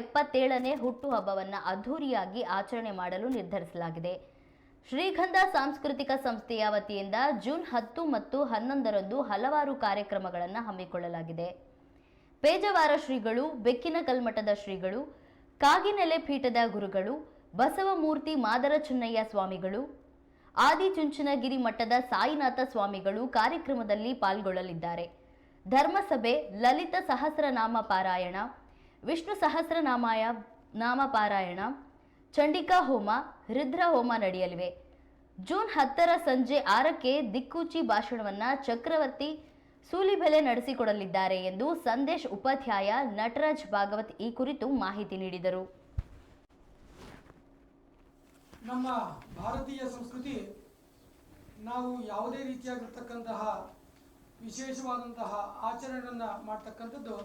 ಎಪ್ಪತ್ತೇಳನೇ ಹುಟ್ಟುಹಬ್ಬವನ್ನು ಅದ್ಧೂರಿಯಾಗಿ ಆಚರಣೆ ಮಾಡಲು ನಿರ್ಧರಿಸಲಾಗಿದೆ. ಶ್ರೀಗಂಧ ಸಾಂಸ್ಕೃತಿಕ ಸಂಸ್ಥೆಯ ವತಿಯಿಂದ ಜೂನ್ ಹತ್ತು ಮತ್ತು ಹನ್ನೊಂದರಂದು ಹಲವಾರು ಕಾರ್ಯಕ್ರಮಗಳನ್ನು ಹಮ್ಮಿಕೊಳ್ಳಲಾಗಿದೆ. ಪೇಜವಾರ ಶ್ರೀಗಳು, ಬೆಕ್ಕಿನ ಕಲ್ಮಠದ ಶ್ರೀಗಳು, ಕಾಗಿನೆಲೆ ಪೀಠದ ಗುರುಗಳು, ಬಸವಮೂರ್ತಿ ಮಾದರ ಚುನ್ನಯ್ಯ ಸ್ವಾಮಿಗಳು ಆದಿಚುಂಚನಗಿರಿ ಮಠದ ಸಾಯಿನಾಥ ಸ್ವಾಮಿಗಳು ಕಾರ್ಯಕ್ರಮದಲ್ಲಿ ಪಾಲ್ಗೊಳ್ಳಲಿದ್ದಾರೆ. ಧರ್ಮಸಭೆ, ಲಲಿತ ಸಹಸ್ರನಾಮ ಪಾರಾಯಣ ವಿಷ್ಣು ಸಹಸ್ರನಾಮಾಯ ನಾಮ ಪಾರಾಯಣ ಚಂಡಿಕಾ ಹೋಮ, ರುದ್ರ ಹೋಮ ನಡೆಯಲಿವೆ. ಜೂನ್ ಹತ್ತರ ಸಂಜೆ ಆರಕ್ಕೆ ದಿಕ್ಕೂಚಿ ಭಾಷಣವನ್ನ ಚಕ್ರವರ್ತಿ ಸೂಲಿಬೆಲೆ ನಡೆಸಿಕೊಡಲಿದ್ದಾರೆ ಎಂದು ಸಂದೇಶ್ ಉಪಾಧ್ಯಾಯ ನಟರಾಜ್ ಭಾಗವತ್ ಈ ಕುರಿತು ಮಾಹಿತಿ ನೀಡಿದರು. ನಮ್ಮ ಭಾರತೀಯ ಸಂಸ್ಕೃತಿ ನಾವು ಯಾವುದೇ ರೀತಿಯಾಗಿರ್ತಕ್ಕಂತಹ ವಿಶೇಷವಾದಂತಹ ಆಚರಣೆಯನ್ನು ಮಾಡ್ತಕ್ಕಂಥದ್ದು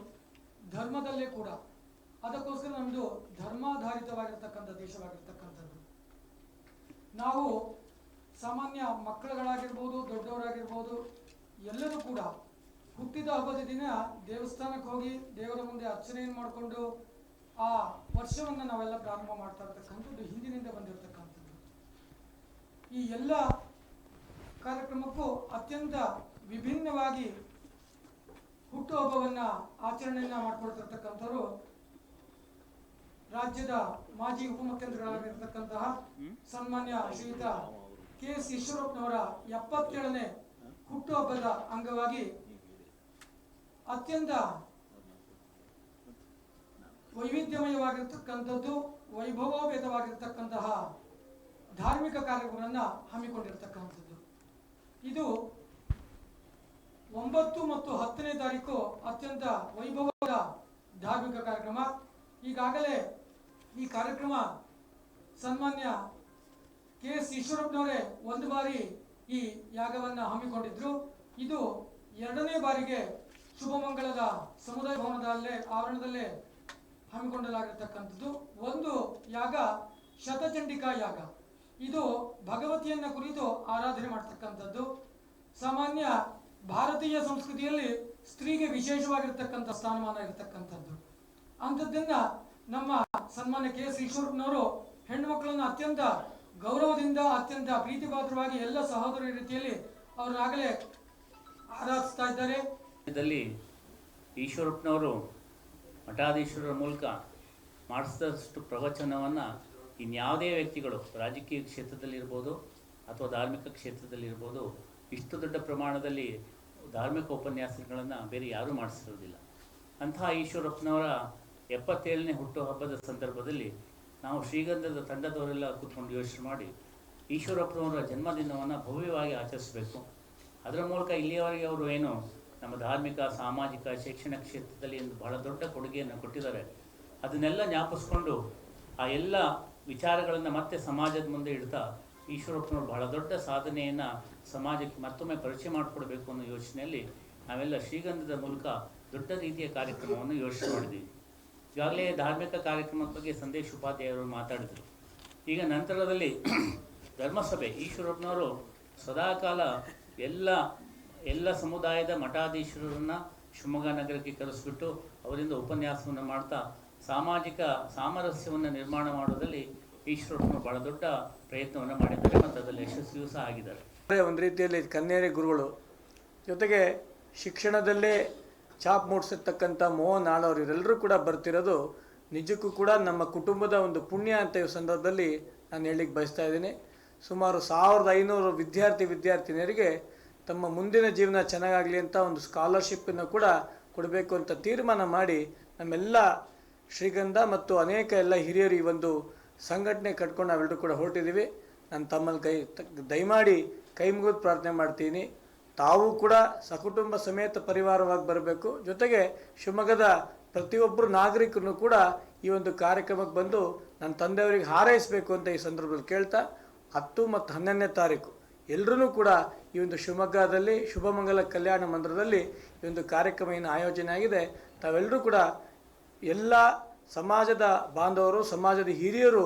ಧರ್ಮದಲ್ಲೇ ಕೂಡ. ಅದಕ್ಕೋಸ್ಕರ ನಮ್ಮದು ಧರ್ಮಾಧಾರಿತವಾಗಿರ್ತಕ್ಕಂಥ ದೇಶವಾಗಿರ್ತಕ್ಕಂಥದ್ದು. ನಾವು ಸಾಮಾನ್ಯ ಮಕ್ಕಳುಗಳಾಗಿರ್ಬೋದು, ದೊಡ್ಡವರಾಗಿರ್ಬೋದು, ಎಲ್ಲರೂ ಕೂಡ ಹುಟ್ಟಿದ ಹಬ್ಬದ ದಿನ ದೇವಸ್ಥಾನಕ್ಕೆ ಹೋಗಿ ದೇವರ ಮುಂದೆ ಅರ್ಚನೆಯನ್ನು ಮಾಡಿಕೊಂಡು ಆ ವರ್ಷವನ್ನು ನಾವೆಲ್ಲ ಪ್ರಾರಂಭ ಮಾಡ್ತಾ ಇರ್ತಕ್ಕಂಥದ್ದು, ಹಿಂದಿನಿಂದ ಬಂದಿರತಕ್ಕಂಥದ್ದು. ಈ ಎಲ್ಲ ಕಾರ್ಯಕ್ರಮಕ್ಕೂ ಅತ್ಯಂತ ವಿಭಿನ್ನವಾಗಿ ಹುಟ್ಟುಹಬ್ಬವನ್ನು ಆಚರಣೆಯನ್ನ ಮಾಡಿಕೊಳ್ತಿರ್ತಕ್ಕಂಥವ್ರು ರಾಜ್ಯದ ಮಾಜಿ ಉಪಮುಖ್ಯಮಂತ್ರಿಗಳಾಗಿರ್ತಕ್ಕಂತಹ ಸನ್ಮಾನ್ಯ ಶ್ರೀಯುತ ಕೆ ಎಸ್ ಈಶ್ವರಪ್ಪನವರ ಎಪ್ಪತ್ತೇಳನೇ ಹುಟ್ಟುಹಬ್ಬದ ಅಂಗವಾಗಿ ಅತ್ಯಂತ ವೈವಿಧ್ಯಮಯವಾಗಿರ್ತಕ್ಕಂಥದ್ದು, ವೈಭವೋಪೇತವಾಗಿರ್ತಕ್ಕಂತಹ ಧಾರ್ಮಿಕ ಕಾರ್ಯಕ್ರಮಗಳನ್ನು ಹಮ್ಮಿಕೊಂಡಿರ್ತಕ್ಕಂಥದ್ದು. ಇದು ಒಂಬತ್ತು ಮತ್ತು ಹತ್ತನೇ ತಾರೀಕು ಅತ್ಯಂತ ವೈಭವದ ಧಾರ್ಮಿಕ ಕಾರ್ಯಕ್ರಮ. ಈಗಾಗಲೇ ಈ ಕಾರ್ಯಕ್ರಮ ಸನ್ಮಾನ್ಯ ಕೆ ಎಸ್ ಈಶ್ವರಪ್ಪನವರೇ ಒಂದು ಬಾರಿ ಈ ಯಾಗವನ್ನು ಹಮ್ಮಿಕೊಂಡಿದ್ರು. ಇದು ಎರಡನೇ ಬಾರಿಗೆ ಶುಭಮಂಗಳದ ಸಮುದಾಯ ಭವನದಲ್ಲೇ, ಆವರಣದಲ್ಲೇ ಹಮ್ಮಿಕೊಂಡಲಾಗಿರ್ತಕ್ಕಂಥದ್ದು ಒಂದು ಯಾಗ ಶತಚಂಡಿಕಾ ಯಾಗ. ಇದು ಭಗವತಿಯನ್ನ ಕುರಿತು ಆರಾಧನೆ ಮಾಡ್ತಕ್ಕಂಥದ್ದು. ಸಾಮಾನ್ಯ ಭಾರತೀಯ ಸಂಸ್ಕೃತಿಯಲ್ಲಿ ಸ್ತ್ರೀಗೆ ವಿಶೇಷವಾಗಿರ್ತಕ್ಕಂಥ ಸ್ಥಾನಮಾನ ಇರತಕ್ಕಂಥದ್ದು. ಅಂಥದ್ದನ್ನ ನಮ್ಮ ಸನ್ಮಾನ್ಯ ಕೆ ಎಸ್ ಈಶ್ವರಪ್ಪನವರು ಹೆಣ್ಣು ಮಕ್ಕಳನ್ನು ಅತ್ಯಂತ ಗೌರವದಿಂದ, ಅತ್ಯಂತ ಪ್ರೀತಿಪಾತ್ರವಾಗಿ ಎಲ್ಲ ಸಹೋದರ ರೀತಿಯಲ್ಲಿ ಅವ್ರನ್ನಾಗಲೇ ಆರಾಧಿಸ್ತಾ ಇದ್ದಾರೆ. ಇದರಲ್ಲಿ ಈಶ್ವರಪ್ಪನವರು ಮಠಾಧೀಶ್ವರರ ಮೂಲಕ ಮಾಡಿಸಿದಷ್ಟು ಪ್ರವಚನವನ್ನು ಇನ್ಯಾವುದೇ ವ್ಯಕ್ತಿಗಳು ರಾಜಕೀಯ ಕ್ಷೇತ್ರದಲ್ಲಿರ್ಬೋದು ಅಥವಾ ಧಾರ್ಮಿಕ ಕ್ಷೇತ್ರದಲ್ಲಿರ್ಬೋದು, ಇಷ್ಟು ದೊಡ್ಡ ಪ್ರಮಾಣದಲ್ಲಿ ಧಾರ್ಮಿಕ ಉಪನ್ಯಾಸಗಳನ್ನು ಬೇರೆ ಯಾರೂ ಮಾಡಿಸಿರೋದಿಲ್ಲ. ಅಂತಹ ಈಶ್ವರಪ್ಪನವರ ಎಪ್ಪತ್ತೇಳನೇ ಹುಟ್ಟುಹಬ್ಬದ ಸಂದರ್ಭದಲ್ಲಿ ನಾವು ಶ್ರೀಗಂಧದ ತಂಡದವರೆಲ್ಲ ಕೂತ್ಕೊಂಡು ಯೋಚನೆ ಮಾಡಿ ಈಶ್ವರಪ್ಪನವರ ಜನ್ಮದಿನವನ್ನು ಭವ್ಯವಾಗಿ ಆಚರಿಸಬೇಕು. ಅದರ ಮೂಲಕ ಇಲ್ಲಿಯವರೆಗೆ ಅವರು ಏನು ನಮ್ಮ ಧಾರ್ಮಿಕ, ಸಾಮಾಜಿಕ, ಶೈಕ್ಷಣಿಕ ಕ್ಷೇತ್ರದಲ್ಲಿ ಒಂದು ಬಹಳ ದೊಡ್ಡ ಕೊಡುಗೆಯನ್ನು ಕೊಟ್ಟಿದ್ದಾರೆ. ಅದನ್ನೆಲ್ಲ ಜ್ಞಾಪಿಸ್ಕೊಂಡು ಆ ಎಲ್ಲ ವಿಚಾರಗಳನ್ನು ಮತ್ತೆ ಸಮಾಜದ ಮುಂದೆ ಇಡ್ತಾ ಈಶ್ವರಪ್ಪನವರು ಬಹಳ ದೊಡ್ಡ ಸಾಧನೆಯನ್ನು ಸಮಾಜಕ್ಕೆ ಮತ್ತೊಮ್ಮೆ ಪರಿಚಯ ಮಾಡಿಕೊಡ್ಬೇಕು ಅನ್ನೋ ಯೋಚನೆಯಲ್ಲಿ ನಾವೆಲ್ಲ ಶ್ರೀಗಂಧದ ಮೂಲಕ ದೊಡ್ಡ ರೀತಿಯ ಕಾರ್ಯಕ್ರಮವನ್ನು ಯೋಚನೆ ಮಾಡಿದ್ವಿ. ಈಗಾಗಲೇ ಧಾರ್ಮಿಕ ಕಾರ್ಯಕ್ರಮದ ಬಗ್ಗೆ ಸಂದೇಶ್ ಉಪಾಧ್ಯಾಯರು ಮಾತಾಡಿದರು. ಈಗ ನಂತರದಲ್ಲಿ ಧರ್ಮಸಭೆ, ಈಶ್ವರಪ್ಪನವರು ಸದಾಕಾಲ ಎಲ್ಲ ಎಲ್ಲ ಸಮುದಾಯದ ಮಠಾಧೀಶರನ್ನು ಶಿವಮೊಗ್ಗ ನಗರಕ್ಕೆ ಕರೆಸಿಬಿಟ್ಟು ಅವರಿಂದ ಉಪನ್ಯಾಸವನ್ನು ಮಾಡ್ತಾ ಸಾಮಾಜಿಕ ಸಾಮರಸ್ಯವನ್ನು ನಿರ್ಮಾಣ ಮಾಡೋದಲ್ಲಿ ಈಶ್ವರಪ್ಪನವರು ಬಹಳ ದೊಡ್ಡ ಪ್ರಯತ್ನವನ್ನು ಮಾಡಿದ್ದಾರೆ ಮತ್ತು ಅದರಲ್ಲಿ ಯಶಸ್ವಿಯೂ ಸಹ ಆಗಿದ್ದಾರೆ. ಒಂದು ರೀತಿಯಲ್ಲಿ ಕನ್ನೇರಿ ಗುರುಗಳು ಜೊತೆಗೆ ಶಿಕ್ಷಣದಲ್ಲೇ ಛಾಪ್ ಮೂಡಿಸಿರ್ತಕ್ಕಂಥ ಮೋಹನ್ ಆಳವರು ಇವರೆಲ್ಲರೂ ಕೂಡ ಬರ್ತಿರೋದು ನಿಜಕ್ಕೂ ಕೂಡ ನಮ್ಮ ಕುಟುಂಬದ ಒಂದು ಪುಣ್ಯ ಅಂತ ಈ ಸಂದರ್ಭದಲ್ಲಿ ನಾನು ಹೇಳಲಿಕ್ಕೆ ಬಯಸ್ತಾ ಇದ್ದೀನಿ. ಸುಮಾರು ಸಾವಿರದ ಐನೂರು ವಿದ್ಯಾರ್ಥಿ ವಿದ್ಯಾರ್ಥಿನಿಯರಿಗೆ ತಮ್ಮ ಮುಂದಿನ ಜೀವನ ಚೆನ್ನಾಗಾಗಲಿ ಅಂತ ಒಂದು ಸ್ಕಾಲರ್ಶಿಪ್ಪನ್ನು ಕೂಡ ಕೊಡಬೇಕು ಅಂತ ತೀರ್ಮಾನ ಮಾಡಿ ನಮ್ಮೆಲ್ಲ ಶ್ರೀಗಂಧ ಮತ್ತು ಅನೇಕ ಎಲ್ಲ ಹಿರಿಯರು ಈ ಒಂದು ಸಂಘಟನೆ ಕಟ್ಕೊಂಡು ನಾವೆಲ್ಲರೂ ಕೂಡ ಹೊರಟಿದ್ದೀವಿ. ನಾನು ತಮ್ಮಲ್ಲಿ ಕೈ ದಯಮಾಡಿ ಕೈ ಮುಗಿದು ಪ್ರಾರ್ಥನೆ ಮಾಡ್ತೀನಿ. ತಾವು ಕೂಡ ಸಕುಟುಂಬ ಸಮೇತ ಪರಿವಾರವಾಗಿ ಬರಬೇಕು. ಜೊತೆಗೆ ಶಿವಮೊಗ್ಗದ ಪ್ರತಿಯೊಬ್ಬರು ನಾಗರಿಕರು ಕೂಡ ಈ ಒಂದು ಕಾರ್ಯಕ್ರಮಕ್ಕೆ ಬಂದು ನನ್ನ ತಂದೆಯವರಿಗೆ ಹಾರೈಸಬೇಕು ಅಂತ ಈ ಸಂದರ್ಭದಲ್ಲಿ ಕೇಳ್ತಾ, ಹತ್ತು ಮತ್ತು ಹನ್ನೊಂದನೇ ತಾರೀಕು ಎಲ್ಲರೂ ಕೂಡ ಈ ಒಂದು ಶಿವಮೊಗ್ಗದಲ್ಲಿ ಶುಭಮಂಗಲ ಕಲ್ಯಾಣ ಮಂದಿರದಲ್ಲಿ ಈ ಒಂದು ಕಾರ್ಯಕ್ರಮ ಏನು ಆಯೋಜನೆ ಆಗಿದೆ. ತಾವೆಲ್ಲರೂ ಕೂಡ ಎಲ್ಲ ಸಮಾಜದ ಬಾಂಧವರು ಸಮಾಜದ ಹಿರಿಯರು